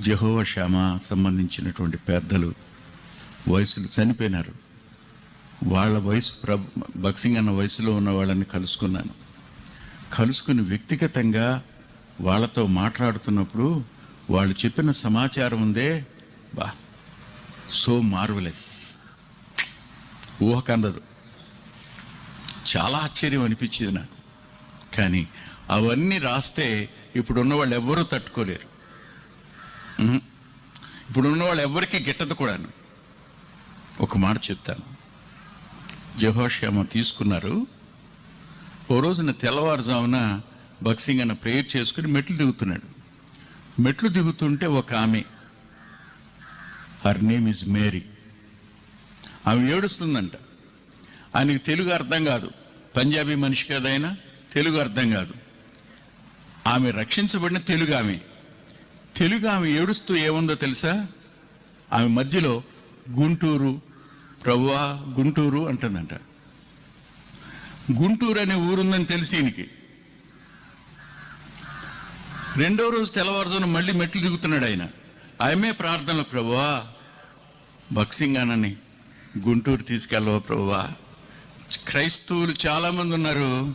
జహోవ శ్యామ సంబంధించినటువంటి పెద్దలు వయసులు చనిపోయినారు. వాళ్ళ వయసు ప్ర బక్సింగ్ అన్న వయసులో ఉన్న వాళ్ళని కలుసుకున్నాను. కలుసుకుని వ్యక్తిగతంగా వాళ్ళతో మాట్లాడుతున్నప్పుడు వాళ్ళు చెప్పిన సమాచారం ఉందే బా సో మార్వలెస్. ఊహకందదు చాలా ఆశ్చర్యం అనిపించింది నాకు. కానీ అవన్నీ రాస్తే ఇప్పుడున్న వాళ్ళు ఎవ్వరూ తట్టుకోలేరు. ఇప్పుడున్న వాళ్ళు ఎవరికి గిట్టదు కూడాను. ఒక మాట చెప్తాను. జహోష్యామ తీసుకున్నారు. ఓ రోజున తెల్లవారుజామున బక్సింగ్ అన్న ప్రేయర్ చేసుకుని మెట్లు దిగుతున్నాడు. మెట్లు దిగుతుంటే ఒక ఆమె హర్ నేమ్ ఇస్ మేరీ ఆమె ఏడుస్తుందంట. ఆయనకి తెలుగు అర్థం కాదు. పంజాబీ మనిషి కదైనా తెలుగు అర్థం కాదు. ఆమె రక్షించబడిన తెలుగు ఆమె. తెలుగు ఆమె ఏడుస్తూ ఏముందో తెలుసా? ఆమె మధ్యలో గుంటూరు ప్రవ్వా గుంటూరు అంటుందంట. గుంటూరు అనే ఊరుందని తెలిసి ఈయనకి. రెండో రోజు తెల్లవారుజామున మళ్ళీ మెట్లు దిగుతున్నాడు ఆయన. ఆమె ప్రార్థనలు ప్రభువా బక్సింగానని గుంటూరు తీసుకెళ్ళవా ప్రభువా క్రైస్తవులు చాలామంది ఉన్నారు.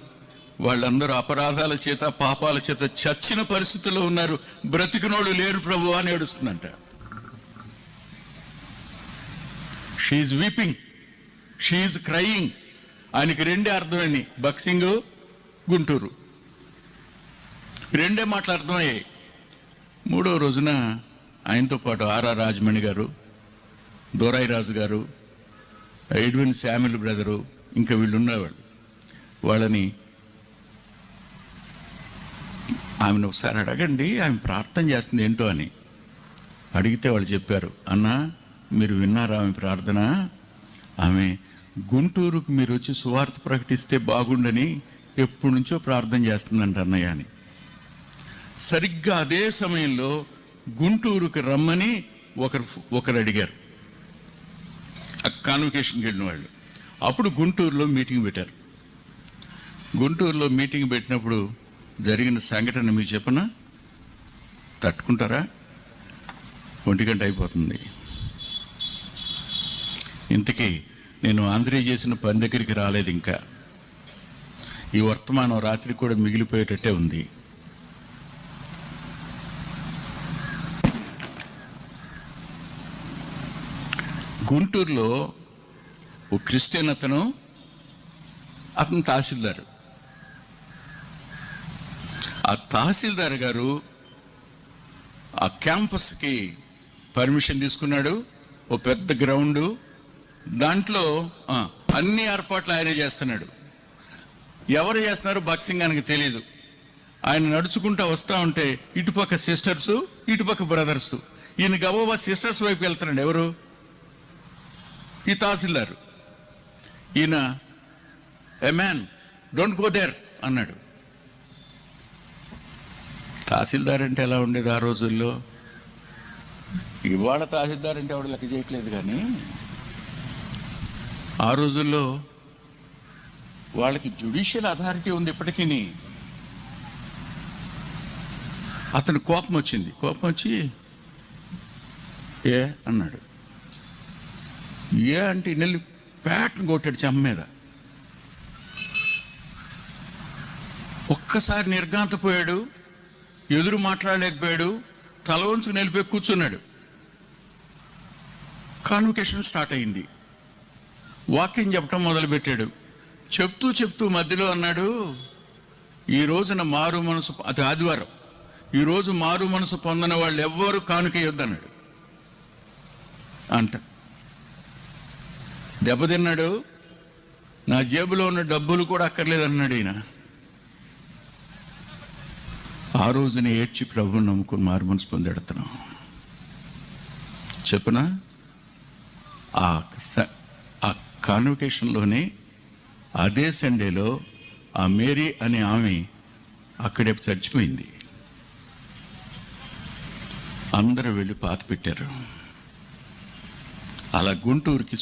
వాళ్ళందరూ అపరాధాల చేత పాపాల చేత చచ్చిన పరిస్థితుల్లో ఉన్నారు. బ్రతికినోళ్ళు లేరు ప్రభు అని ఏడుస్తుందంట. షీఈ్ వీపింగ్ షీఈ్ క్రయింగ్ ఆయనకి రెండే అర్థమైంది. బక్సింగ్ గుంటూరు. రెండే మాటలు అర్థమయ్యాయి. మూడో రోజున ఆయనతో పాటు ఆర్ఆర్ రాజమణి గారు దోరాయి రాజు గారు ఎడ్విన్ శామిల్ బ్రదరు ఇంకా వీళ్ళు ఉన్నవాళ్ళు. వాళ్ళని ఆమెను ఒకసారి అడగండి ఆమె ప్రార్థన చేస్తుంది ఏంటో అని. అడిగితే వాళ్ళు చెప్పారు అన్న మీరు విన్నారా ఆమె ప్రార్థన? ఆమె గుంటూరుకు మీరు వచ్చి సువార్త ప్రకటిస్తే బాగుండని ఎప్పటి నుంచో ప్రార్థన చేస్తుందంట అన్నయ్య అని. సరిగ్గా అదే సమయంలో గుంటూరుకు రమ్మని ఒకరు ఒకరు అడిగారు. ఆ కాన్వకేషన్కి వెళ్ళిన వాళ్ళు. అప్పుడు గుంటూరులో మీటింగ్ పెట్టారు. గుంటూరులో మీటింగ్ పెట్టినప్పుడు జరిగిన సంఘటన మీకు చెప్పనా? తట్టుకుంటారా? ఒంటి గంట అయిపోతుంది. ఇంతకీ నేను ఆంధ్రే చేసిన పని దగ్గరికి రాలేదు ఇంకా. ఈ వర్తమానం రాత్రి కూడా మిగిలిపోయేటట్టే ఉంది. గుంటూరులో ఓ క్రిస్టియన్ అతను అతను తహసీల్దారు. ఆ తహసీల్దార్ గారు ఆ క్యాంపస్కి పర్మిషన్ తీసుకున్నాడు ఓ పెద్ద గ్రౌండు దాంట్లో అన్ని ఏర్పాట్లు ఆయనే చేస్తున్నాడు. ఎవరు చేస్తున్నారు బాక్సింగ్ ఆయనకు తెలియదు ఆయన నడుచుకుంటూ వస్తూ ఉంటే ఇటుపక్క సిస్టర్సు ఇటుపక్క బ్రదర్స్. ఈయన గబోబా సిస్టర్స్ వైపు వెళ్తున్నాడు ఎవరు? ఈ తహసీల్దారు. ఈయన a man don't go there అన్నాడు. తహసీల్దార్ అంటే ఎలా ఉండేది ఆ రోజుల్లో? ఇవాళ తహసీల్దార్ అంటే ఆవిడ లెక్క చేయట్లేదు కానీ ఆ రోజుల్లో వాళ్ళకి జ్యుడిషియల్ అథారిటీ ఉంది ఇప్పటికీ అతను కోపం వచ్చింది. కోపం వచ్చి ఏ అన్నాడు. ఏ అంటే నెల్లి ప్యాట్ని కొట్టాడు చెమ్మ మీద. ఒక్కసారి నిర్గాంతపోయాడు ఎదురు మాట్లాడలేకపోయాడు తల వంచుకు నిలిపి కూర్చున్నాడు. కాన్వకేషన్ స్టార్ట్ అయింది. వాక్యం చెప్పటం మొదలుపెట్టాడు. చెప్తూ చెప్తూ మధ్యలో అన్నాడు ఈ రోజున మారు మనసు అది ఆదివారం. ఈరోజు మారు మనసు పొందిన వాళ్ళు ఎవ్వరు కానుకేయొద్దన్నాడు అంట. దెబ్బతిన్నాడు. నా జేబులో ఉన్న డబ్బులు కూడా అక్కర్లేదన్నాడు ఈయన. ఆ రోజున ఏడ్చి ప్రభుని నమ్ముకుని మారు మనసు పొందెడుతున్నాం చెప్పనా? ఆ స- ఆ కాన్వకేషన్లోనే అదే సండేలో ఆ మేరీ అనే ఆమె అక్కడే చచ్చిపోయింది. అందరూ వెళ్ళి పాత పెట్టారు. అలా గుంటూరుకి